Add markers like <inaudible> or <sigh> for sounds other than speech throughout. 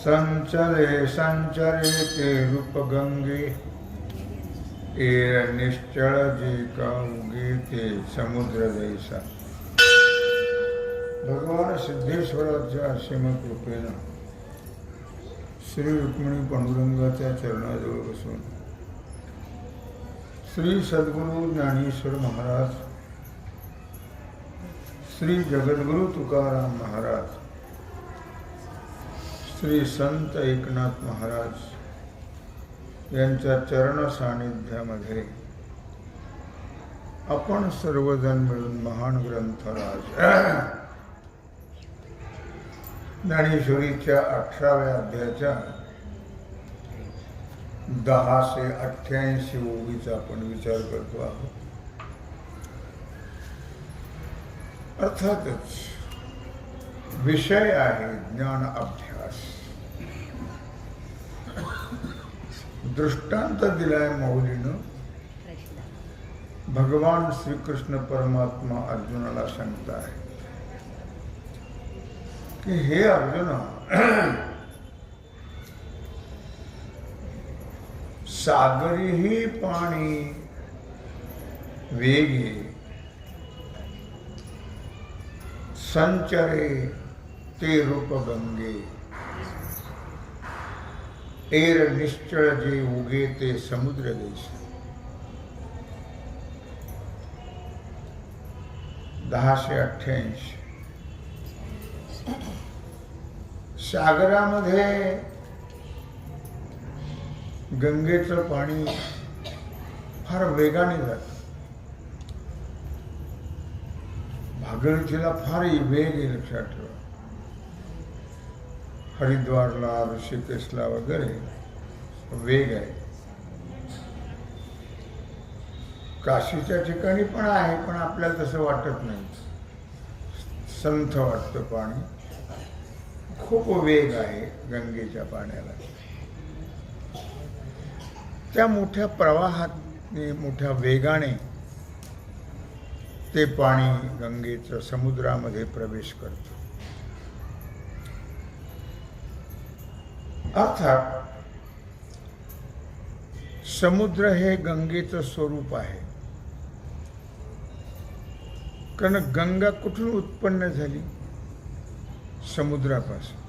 संचरे संचरे ते रूप गंगे एर निश्चळ जे का ते समुद्र जैसा भगवान सिद्धेश्वराच्या कृपेनं श्री रुक्मिणी पांडुरंगाच्या चरणाजवळ बसून श्री सद्गुरू ज्ञानेश्वर महाराज श्री जगद्गुरु तुकाराम महाराज श्री संत एकनाथ महाराज यांच्या चरण सानिध्यामध्ये आपण सर्वजण मिळून महान ग्रंथराज <clears throat> ज्ञानेश्वरीच्या अठराव्या अध्यायाच्या दहा से अठ्ठ्याऐंशी ओवीचा आपण विचार करतो आहोत. अर्थातच विषय आहे ज्ञान अभ्यास. दृष्टांत दिलाय मौलीनं भगवान श्रीकृष्ण परमात्मा अर्जुनाला सांगताय की हे अर्जुना सागरीही पाणी वेगे संचरे ते रूप गंगे एर निश्चळ जे उगे ते समुद्र देश। दहाशे अठ्ठ्याऐंशी। सागरामध्ये गंगेचं पाणी फार वेगाने जातं। गणतीला फार वेग आहे लक्षात ठेवा. हरिद्वारला ऋषिकेशला वगैरे वेग आहे. काशीच्या ठिकाणी पण आहे पण आपल्याला तसं वाटत नाही. संथ वाटतं पाणी. खूप वेग आहे गंगेच्या पाण्याला. त्या मोठ्या प्रवाहात मोठ्या वेगाने ते पाणी गंगेचं समुद्रामध्ये प्रवेश करतो. अर्थात समुद्र हे गंगेचं स्वरूप आहे. कारण गंगा कुठून उत्पन्न झाली? समुद्रापासून.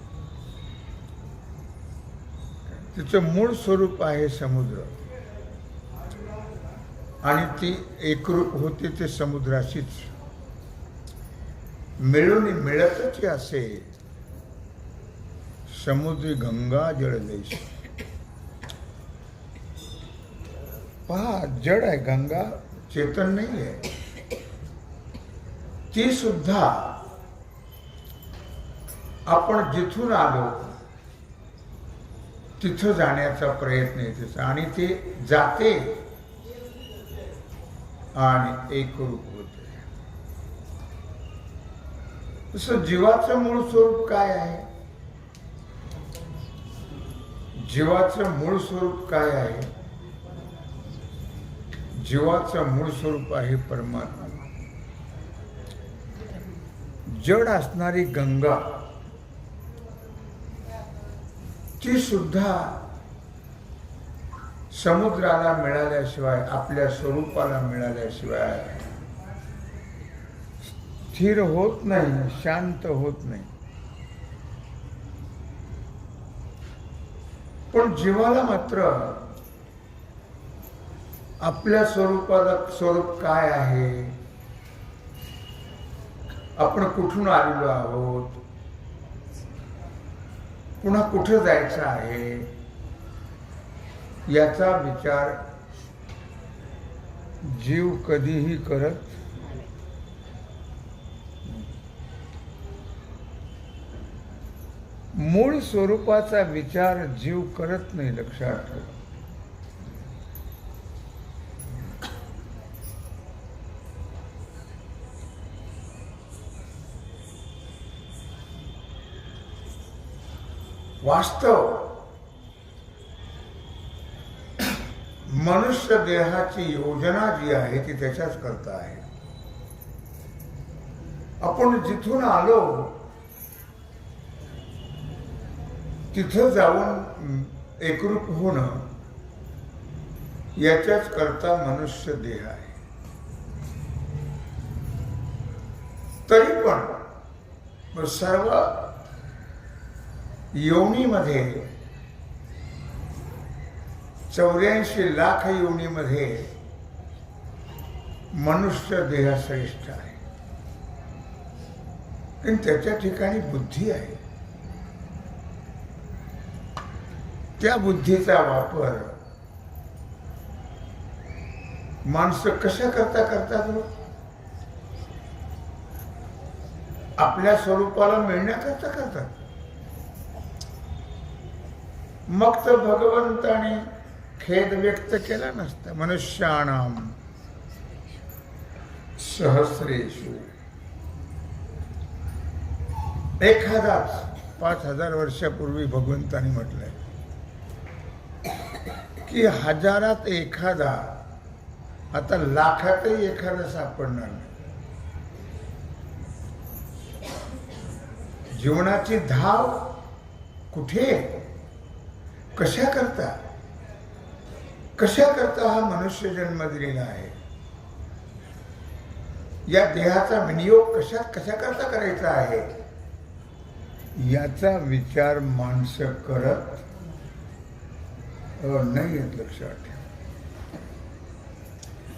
तिचं मूळ स्वरूप आहे समुद्र. आणि ती एकरूप होते ते समुद्राशीच. मिळून मिळतच असे. समुद्री गंगा जळ देश. पहा जड आहे गंगा चेतन नाही आहे. ती सुद्धा आपण जिथून आलो तिथं जाण्याचा प्रयत्न आहे तिचा. आणि ते जाते आणि एकरूप होते. तसं जीवाचं मूळ स्वरूप काय आहे? जीवाचं मूळ स्वरूप काय आहे? जीवाचं मूळ स्वरूप आहे परमात्मा. जड असणारी गंगा ती सुद्धा समुद्राला मिळाल्याशिवाय आपल्या स्वरूपाला मिळाल्याशिवाय स्थिर होत नाही शांत होत नाही. पण जीवाला मात्र आपल्या स्वरूपाला स्वरूप काय आहे? आपण कुठून आलेलो आहोत? पुन्हा कुठं जायचं आहे? याचा विचार जीव कधीही करत मूळ स्वरूपाचा विचार जीव करत नाही लक्षात ठेवा. वास्तव मनुष्य देहाची योजना जी आहे ती त्याच्याच करता आहे. आपण जिथून आलो तिथं जाऊन एकरूप होणं याच्याच करता मनुष्य देह आहे. तरी पण सर्व योनीमध्ये चौऱ्याऐंशी लाख योनीमध्ये मनुष्य देह श्रेष्ठ आहे. पण त्याच्या ठिकाणी बुद्धी आहे. त्या बुद्धीचा वापर माणसं कशा करता करतात हो? आपल्या स्वरूपाला मिळण्याकरता करतात. मग तर भगवंताने खेद व्यक्त केला नसता. मनुष्याणाम सहस्रेशु एखादाच पाच हजार वर्षापूर्वी भगवंतानी म्हटलंय की हजारात एखादा आता लाखातही एखादा सापडणार नाही. जीवनाची धाव कुठे? कशा करता? कशा करता हा मनुष्य जन्म दिलेला आहे? या देहाचा विनियोग कशा कशा करता करायचा आहे? याचा विचार माणसं करत नाही आहेत लक्षात. ठेव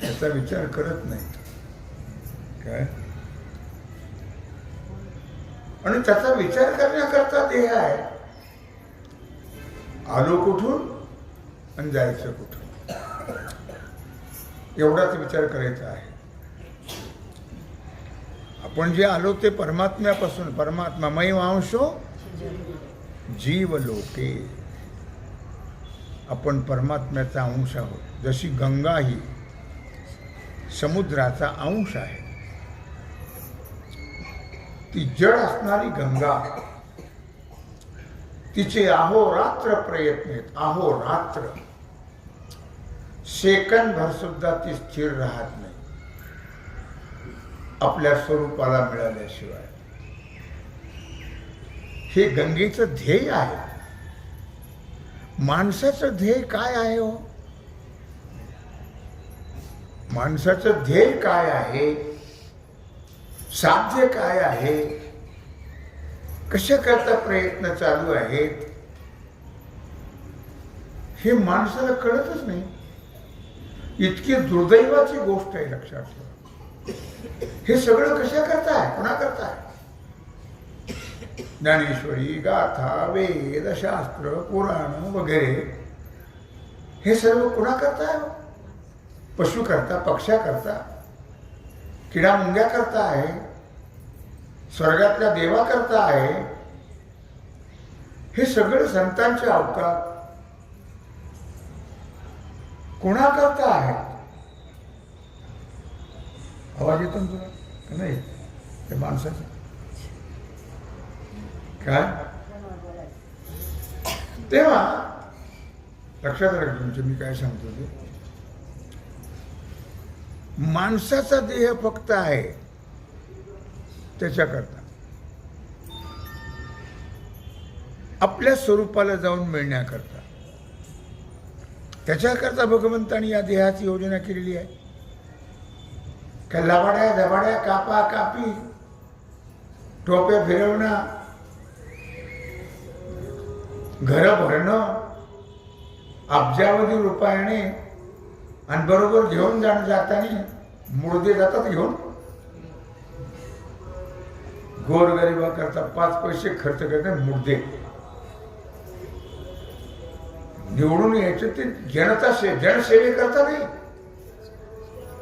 याचा विचार करत नाहीत काय? आणि त्याचा विचार करण्याकरता देह आहे. आलो कुठून? आणि जायचं कुठून? एवढाच विचार करायचा आहे. आपण जे आलो ते परमात्म्यापासून परमात्मा मै वांशो जीव लोके. आपण परमात्म्याचा अंश आहोत. जशी गंगा ही समुद्राचा अंश आहे ती जड असणारी गंगा तिचे अहोरात्र प्रयत्न आहेत. अहोरात्र. सेकंद भर सुद्धा ती स्थिर राहत नाही. आपल्या स्वरूपाला मिळाल्याशिवाय. हे गंगेचं ध्येय आहे. माणसाचं ध्येय काय आहे हो? माणसाचं ध्येय काय आहे? साध्य काय आहे? कशा करता प्रयत्न चालू आहेत? हे माणसाला कळतच नाही. इतकी दुर्दैवाची गोष्ट आहे लक्षात ठेवा. हे सगळं कशा करताय? कोणा करताय ज्ञानेश्वरी गाथा वेद शास्त्र पुराण वगैरे. हे सर्व कुणा करताय पशु करता पक्षा करता किडा मुंग्या करता आहे स्वर्गातल्या देवा करता आहे हे सगळं संतांच्या अवतार कोणाकरता आहे आवाज येतो ना तुला? नाही? ते माणसाचा. काय? तेव्हा लक्षात राखा तुमचं मी काय सांगतो ते. माणसाचा देह फक्त आहे त्याच्याकरता. आपल्या स्वरूपाला जाऊन मिळण्याकरता. त्याच्याकरता भगवंतांनी या देहाची योजना केलेली आहे. काय लबाड्या दबाड्या कापा कापी टोप्या फिरवणं घर भरणं अब्जावधी रुपयाने आणि बरोबर घेऊन जाण जाताना मुळदे जातात घेऊन. गोरगरीबाकरता पाच पैसे खर्च करतात मुर्दे निवडून यायचे ते जनता से जनसेवेकरता नाही.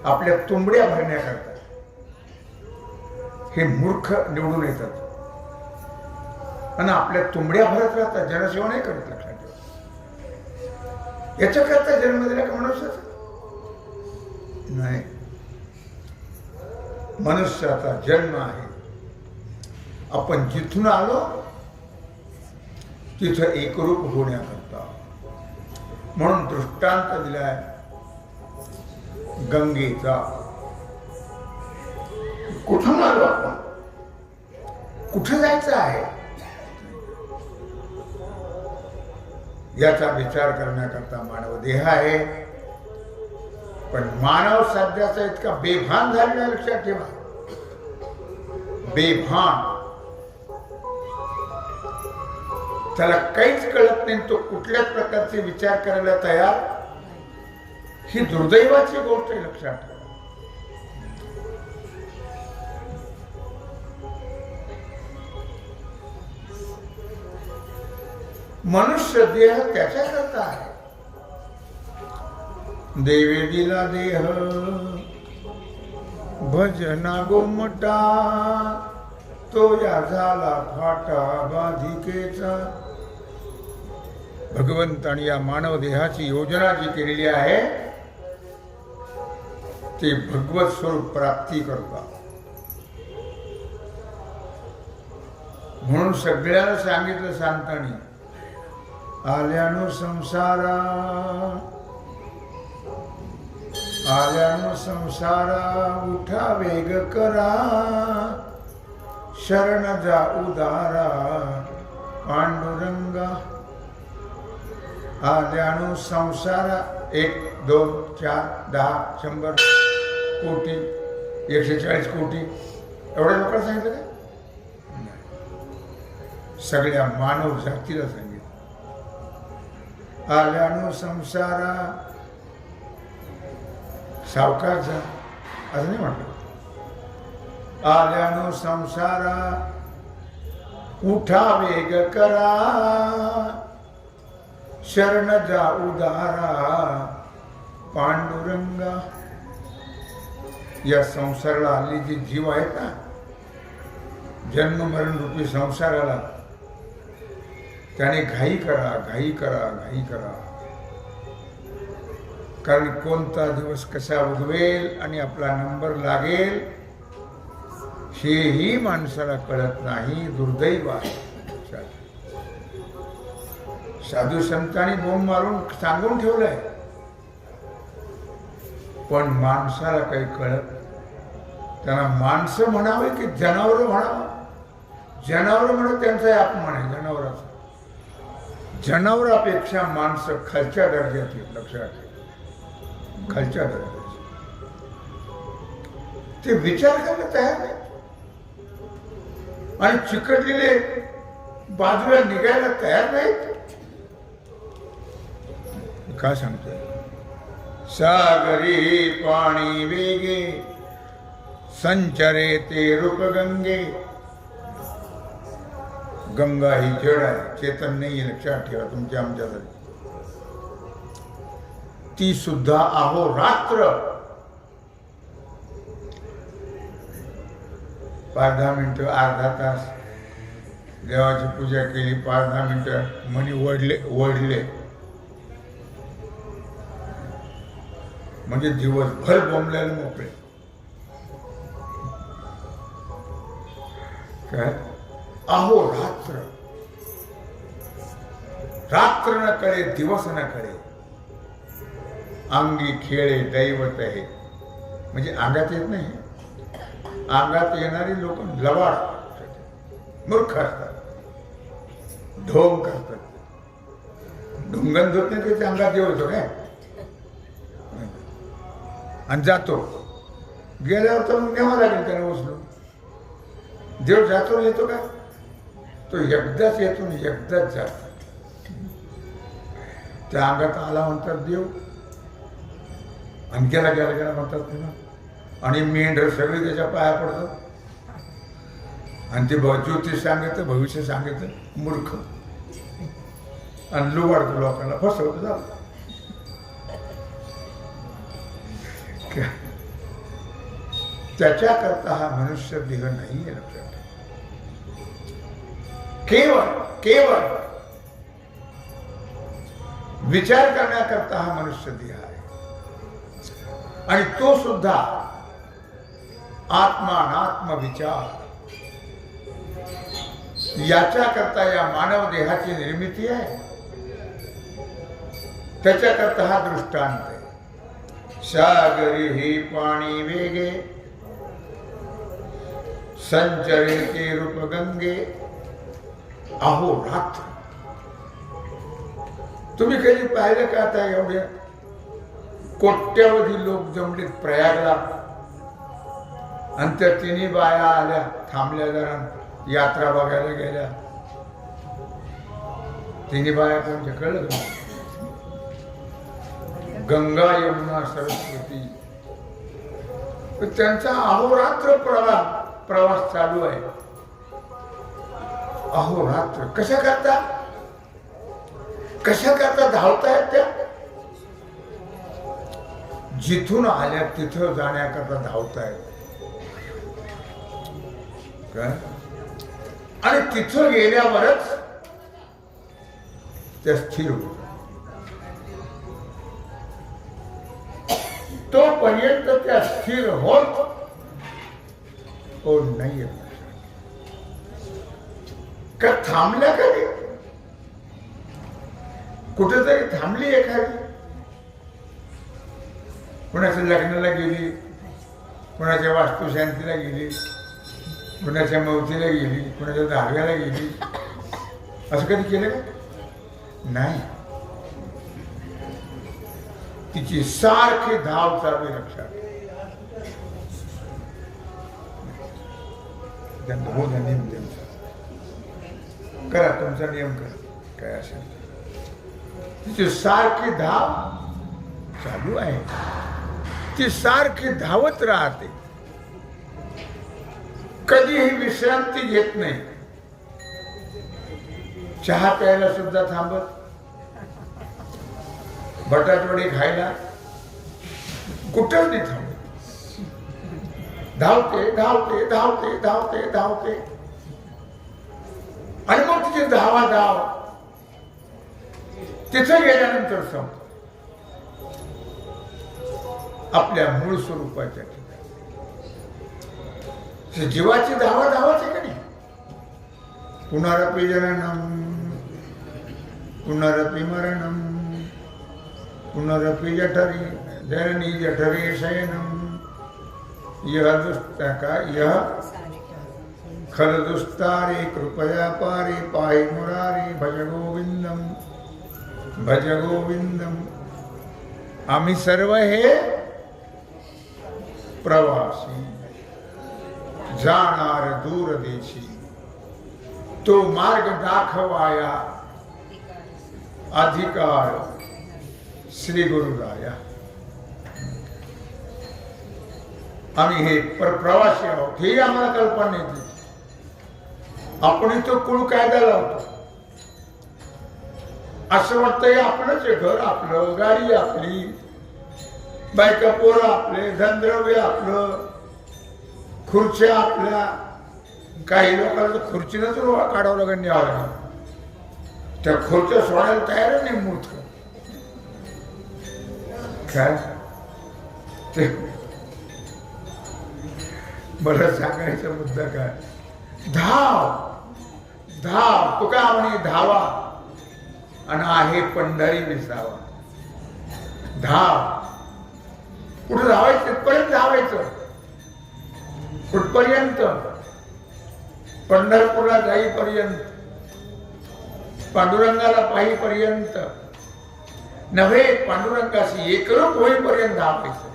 आपल्या तुंबड्या भरण्याकरता हे मूर्ख निवडून येतात. आणि आपल्या तुंबड्या भरत राहतात. जनसेवा नाही करत लक्षात ठेवा. याच्याकरता जन्म दिला का मनुष्याचा? नाही. मनुष्याचा जन्म आहे. आपण जिथून आलो तिथं एकरूप होण्याकरता म्हणून दृष्टांत दिलाय गंगेचा. कुठून आलो आपण? कुठं जायचं आहे? याचा विचार करण्याकरता मानव देह आहे. पण मानव सध्याचा इतका बेभान झालेला लक्षात ठेवा. बेभान. त्याला काहीच कळत नाही तो कुठल्याच प्रकारचे विचार करायला तयार. ही दुर्दैवाची गोष्ट आहे लक्षात ठेवा. मनुष्य देह त्याच्याकरता आहे. देवे दिला देह भजना गोमटा तो या झाला फाटा बाधिकेचा भगवंताने या मानव देहाची योजना जी केलेली आहे ते भगवत स्वरूप प्राप्ती करता. म्हणून सगळ्याला सांगितलं सांगतानी आल्यानो संसारा. आल्यानो संसारा उठा वेग करा. शरण जा उदारा पांडुरंगा. आल्यानो संसारा एक दोन चार दहा शंभर कोटी एकशे चाळीस कोटी. एवढ्या लोकांना सांगितलं का? सगळ्या मानव जातीला सांगितलं. आल्यानो संसारा. सावकारचा असं नाही म्हटलं. आल्यानो संसारा उठा वेग करा शरण जा उदारा पांडुरंगा या संसाराला आली जी जीव आहेत ना जन्म मरण रूपी संसाराला त्याने घाई करा घाई करा घाई करा कारण कोणता दिवस कसा उगवेल आणि आपला नंबर लागेल हेही माणसाला कळत नाही दुर्दैव आहे. साधू संतांनी बोंब मारून सांगून ठेवलंय. पण माणसाला काही कळत त्यांना माणसं म्हणावे की जनावर म्हणावं. जनावर म्हणत त्यांचा अपमान आहे जनावराचा. जनावरापेक्षा माणसं खालच्या दर्जाची लक्षात ठेवा. खालच्या दर्जाची. ते विचार करायला तयार नाही. आणि चिकटलेले बाजूला निघायला तयार नाहीत? काय सांगतोय? सागरी पाणी वेगे संचरे ते रूपगंगे. गंगा ही जड आहे चेतन नाही लक्षात ठेवा तुमच्या आमच्यासाठी. ती सुद्धा अहोरात्र पाच दहा मिनटं अर्धा तास देवाची पूजा केली पाच दहा मिनटं मनी वडले वडले म्हणजे दिवसभर बोंबल्याला मोकळे. काय? अहो रात्र. रात्र न कळे दिवस न कळे अंगी खेळे दैवत आहे. म्हणजे अंगात येत नाही? अंगात येणारी लोक लवाड मूर्ख असतात. ढोंग करतात. ढुंगण धुत नाही त्याच्या अंगात येऊ काय? आणि जातो. गेल्यावर तर मग न्यावं लागेल त्याने उचलून. देव जातो येतो का? तो एकदाच येतो आणि एकदाच जातो. त्या अंगात आला म्हणतात देव. आणि गेला गेला गेला म्हणतात ना आणि मेंढर सगळे त्याच्या पाया पडतात. आणि ते ज्योतिष सांगितलं भविष्य सांगितलं मूर्ख. आणि लुबाडतो लोकांना फसवत झालं त्याच्याकरता हा मनुष्य देह नाही आहे लक्षात केवळ केवळ विचार करण्याकरता हा मनुष्य देह आहे. आणि तो सुद्धा आत्मा याच्या याच्याकरता या मानव देहाची निर्मिती आहे. त्याच्याकरता हा दृष्टांत आहे. सागरी ही पाणी वेगे संचरिते रूप गंगे अहो रात्र. तुम्ही कधी पाहिलं का आता एवढ्या कोट्यावधी लोक जमलेत प्रयागला? आणि त्या तिन्ही बाया आल्या थांबल्या जरा यात्रा बघायला गेल्या. तिन्ही बाया कोणत्या? कळलं गंगा यमुना सरस्वती. तर त्यांचा अहोरात्र प्रवास प्रवास चालू आहे. अहोरात्र. कशा करता? कशा करता धावतायत त्या? जिथून आल्या तिथं जाण्याकरता धावतायत काय आणि तिथं गेल्यावरच त्या स्थिर होत. तोपर्यंत त्या स्थिर होत हो नाही का थांबल्या कधी कुठेतरी थांबली एखादी? कुणाच्या लग्नाला गेली? कुणाच्या वास्तुशांतीला गेली? कुणाच्या मवतीला गेली कुणाच्या दहाव्याला गेली? असं कधी केलं का? नाही. तिची सारखी धाव चालू आहे लक्षात. त्यांना हो नियम त्यांचा. करा तुमचा नियम करा. काय असेल तिची सारखी धाव चालू आहे. ती सारखी धावत राहते. कधीही विश्रांती घेत नाही. चहा प्यायला सुद्धा थांबत. बटाटवडी खायला कुठंच नाही थांबत. धावते धावते धावते धावते धावते. आणि मग तिथे धावा धाव. तिथं गेल्यानंतर सम आपल्या मूळ स्वरूपाच्या जीवाची धावा धावाच आहे का नाही पुनरपि जननम, पुनरपि मरणम, पुनरपि जठरी, जननी जठरे शयनम। यह दुस्त का, यह खल दुस्तारे कृपया पारे, पाहि मुरारे, भज गोविंदम भज गोविंदम। आम्ही सर्व हे प्रवासी। जाणार दूर देशी तो मार्ग दाखवाया. अधिकार. श्री गुरुराया आम्ही हे पर प्रवासी आहोत. हे आम्हाला कल्पना येते आपण इथं कुळ कायदा लावतो असं वाटतंय आपलंच घर आपलं गाडी आपली. बायका पोरं आपले धनद्रव्य आपलं. खुर्च्या आपल्या काही लोकांना तर खुर्चीनंच रोळा काढावं लागेल न्यावं त्या खुर्च्या सोडायला तयार नाही मूर्त काय? ते मला सांगायचा मुद्दा काय? धाव! धाव! तो काय म्हणे धावा. आणि आहे पंढरी विसावा. धाव! कुठं धावायचं? तिथपर्यंत धावायचं. कुठपर्यंत पंढरपूरला जाईपर्यंत पांडुरंगाला पाहीपर्यंत नव्हे पांडुरंगाशी एकरूप होईपर्यंत धावायचं.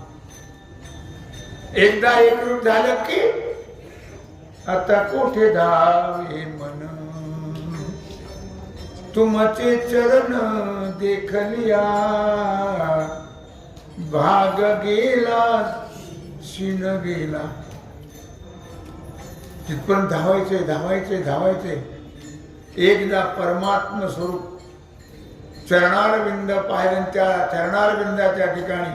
एकदा एकरूप झालं की आता कोठे धावे मन? तुमचे चरण देखलिया भाग गेला शिन गेला. तिथपर्यंत धावायचे धावायचे धावायचे एकदा परमात्म स्वरूप चरणारविंद पाहिलं त्या चरणारविंदाच्या ठिकाणी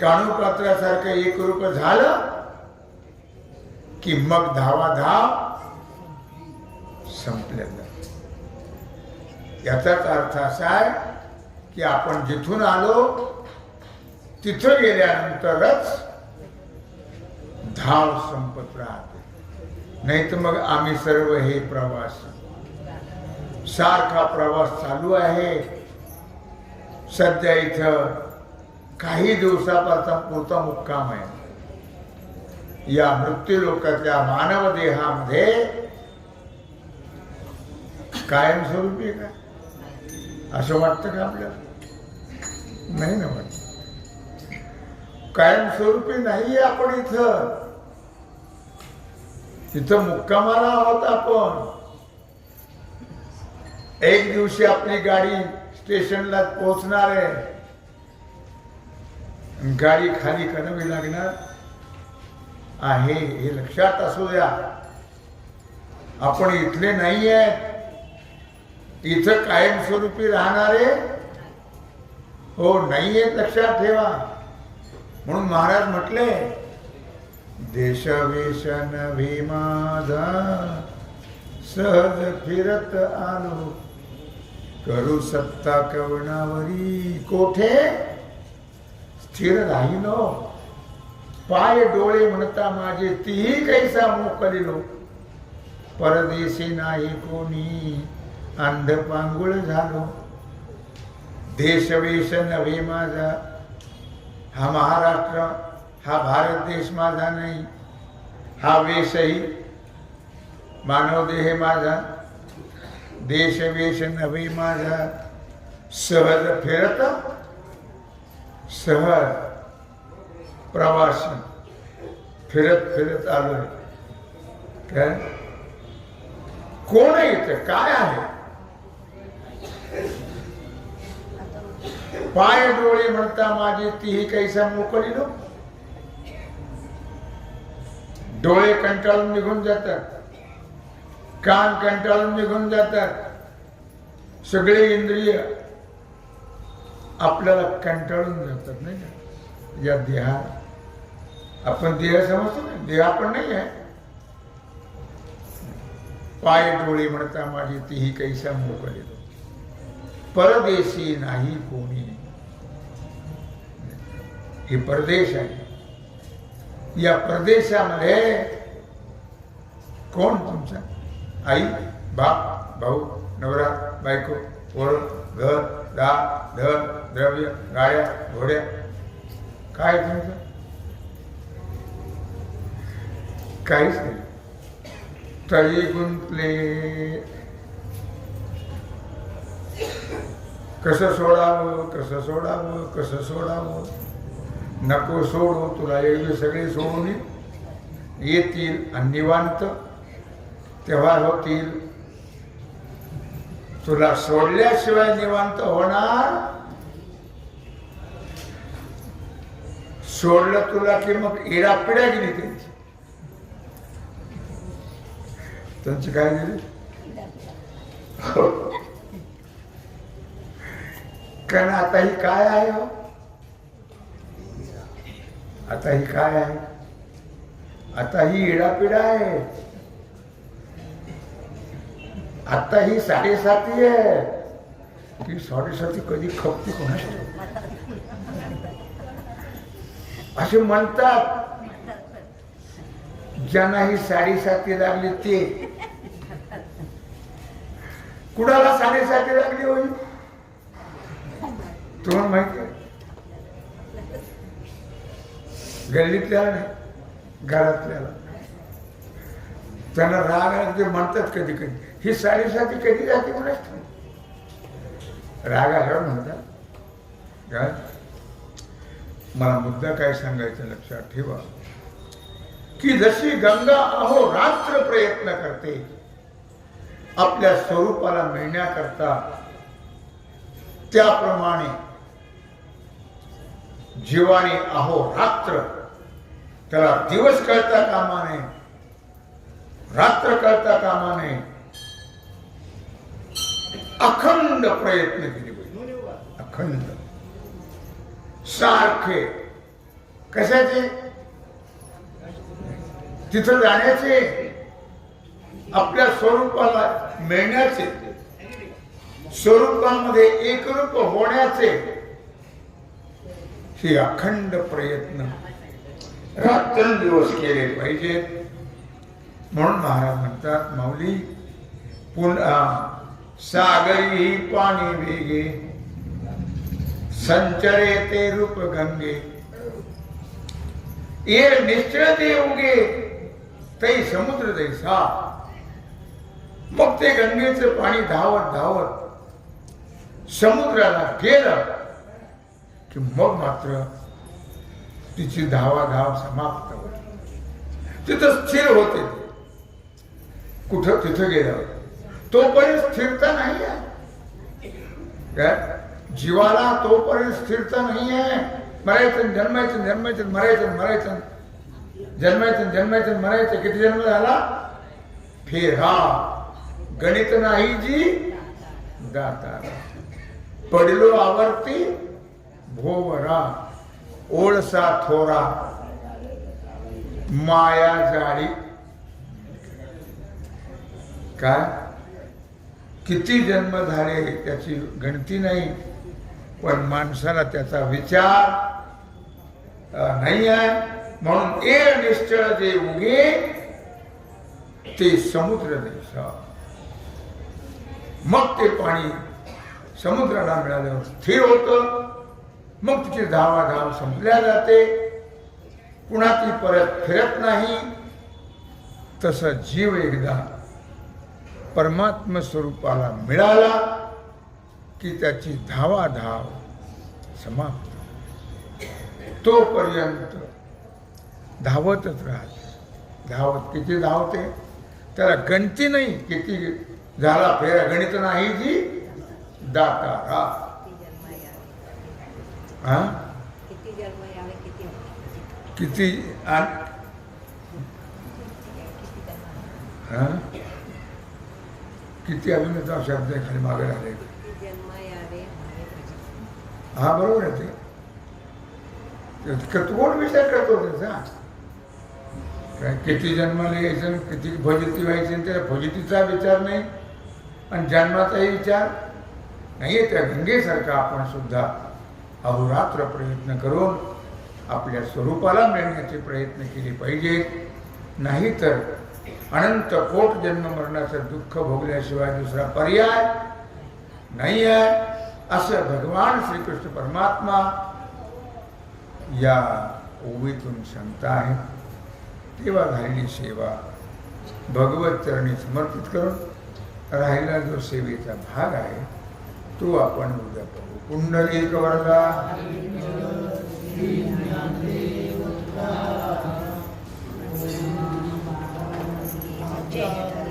काणूपात्रासारखं एक रूप झालं की मग धावा धाव संपल्या याचाच अर्थ असा आहे की आपण जिथून आलो तिथं गेल्यानंतरच धाव संपत राहत. नाही तर मग आम्ही सर्व हे प्रवास सारखा प्रवास चालू आहे. सध्या इथं काही दिवसापासून पुरता मुक्काम आहे. या मृत्यू लोकातल्या मानव देहामध्ये कायमस्वरूपी आहे का? असं वाटतं का आपल्याला? नाही ना वाटत. कायमस्वरूपी नाहीये आपण इथं. इथं मुक्कामाला आहोत आपण. एक दिवशी आपली गाडी स्टेशनला पोहोचणार आहे. गाडी खाली करावी लागणार आहे हे लक्षात असू द्या आपण इथले नाही आहेत इथं कायमस्वरूपी राहणारे हो नाही आहेत लक्षात ठेवा. म्हणून महाराज म्हटले देशवेशन भीमाधा सहज फिरत आलो. करू सत्ता कवणावरी कोठे? स्थिर राहिलो. पाय डोळे म्हणता माझे तीही कैसा मोकलिलो. परदेशी नाही कोणी अंध पांगुळ झालो. देशवेश नव्हे माझा हा महाराष्ट्र हा भारत देश माझा नाही हा वेशही मानव देह माझा देश वेश नव्हे माझा. सहज फिरत सहज प्रवास फिरत फिरत आलो काय? कोण आहे इथं? काय आहे? पाय डोळे म्हणता माझी तीही कैसा मोकळी लो डोळे कंटाळून निघून जातात. कान कंटाळून निघून जातात. सगळे इंद्रिय आपल्याला कंटाळून जातात नाही का? या देहात आपण देह समजतो ना? देह आपण नाही आहे. पाय डोळे म्हणता माझी तीही कैसा मोकळीलो परदेशी नाही कोणी. हे परदेश आहे. या प्रदेशामध्ये कोण तुमचा? आई बाप भाऊ नवरा बायको पोर घर दा धन द्रव्य गाड्या घोड्या. काय तुमचं? काहीच नाही. तळी गुंतले कसं सोडावं कसं सोडावं कसं सोडावं? नको सोडू तुला एवढे सगळे सोडून येतील आणि निवांत. तेव्हा होतील. तुला सोडल्याशिवाय निवांत होणार. सोडलं तुला की मग इडापिडा गेली त्यांची. त्यांची काय गेली? हो. कारण आता ही काय आहे हो? आता ही काय आहे? आता ही इडापिडा आहे. आता ही साडेसाती आहे. ती साडेसाती कधी खपती कोणाची असे म्हणतात ज्यांना ही साडेसाती लागली ते. कुणाला साडेसाती लागली होईल तुम्हाला माहिती गल्लीतल्याला नाही घरातल्याला. त्यांना राग आला ते म्हणतात कधी कधी. ही साडेसाती कधी जाते म्हणत राग आल्यावर म्हणतात काय मला मुद्दा काय सांगायचा लक्षात ठेवा. की जशी गंगा अहो रात्र प्रयत्न करते आपल्या स्वरूपाला मिळण्याकरता त्याप्रमाणे जीवाने अहो रात्र त्याला दिवस कळता कामा नये रात्र कळता कामा नये. अखंड प्रयत्न केले पाहिजे. अखंड. सारखे. कशाचे? तिथं जाण्याचे. आपल्या स्वरूपाला मिळण्याचे. स्वरूपामध्ये एकरूप होण्याचे. हे अखंड प्रयत्न. रात्रंदिवस केले पाहिजेत म्हणून महाराज म्हणतात माऊली पुन्हा सागरी पाणी वेगे संचरे ते रूप गंगे. ये निश्चळ ते उगे तै समुद्र दैसा मग ते गंगेचं पाणी धावत धावत समुद्राला गेलं की मग मात्र तिची धावा धाव समाप्त होती. तिथं स्थिर होते. कुठं? तिथं गेलं तोपर्यंत स्थिरता नाही आहे. काय? जीवाला तोपर्यंत स्थिरता नाही आहे. मरायचं जन्मायचं जन्मायचं मरायचं मरायचं जन्मायचं जन्मायचं मरायचं. किती जन्म झाला? फेरा. गणित नाही जी दाता पडलो आवर्ती भोवरा. ओळसा थोरा माया जाळी. काय? किती जन्म झाले त्याची गणती नाही पण माणसाला त्याचा विचार नाही आहे. म्हणून ए निश्चळ जे उगे ते समुद्र देश मग ते पाणी समुद्राला मिळाल्यावर स्थिर होतं. मग तिची धावा धाव संपल्या जाते. पुन्हा ती परत फिरत नाही. तसं जीव एकदा परमात्म स्वरूपाला मिळाला की त्याची धावा धाव समाप्त तोपर्यंत धावतच राहते. धावत किती धावते? त्याला गणती नाही. किती झाला फेरा? गणित नाही जी. दातारा. हा? किती जन्म यावे किती हा? अभिनेता शब्द आहे खाली मागे आले. हा बरोबर आहे ते. कोण विचार करतो त्याचा काय किती जन्माला यायचं किती फजिती व्हायची त्या फजितीचा विचार नाही आणि जन्माचाही विचार नाही त्या गंगेसारखा आपण सुद्धा अहोरात्र प्रयत्न करून आपल्या स्वरूपाला मिळण्याचे प्रयत्न केले पाहिजेत नाहीतर अनंत कोट जन्म मरणाचं दुःख भोगल्याशिवाय दुसरा पर्याय नाही आहे असं भगवान श्रीकृष्ण परमात्मा या ओवीतून सांगता आहे तेव्हा झालेली सेवा. भगवत चरणी समर्पित करून राहिला जो सेवेचा भाग आहे तो आपण उद्या पुंडलीक वरदा Yeah.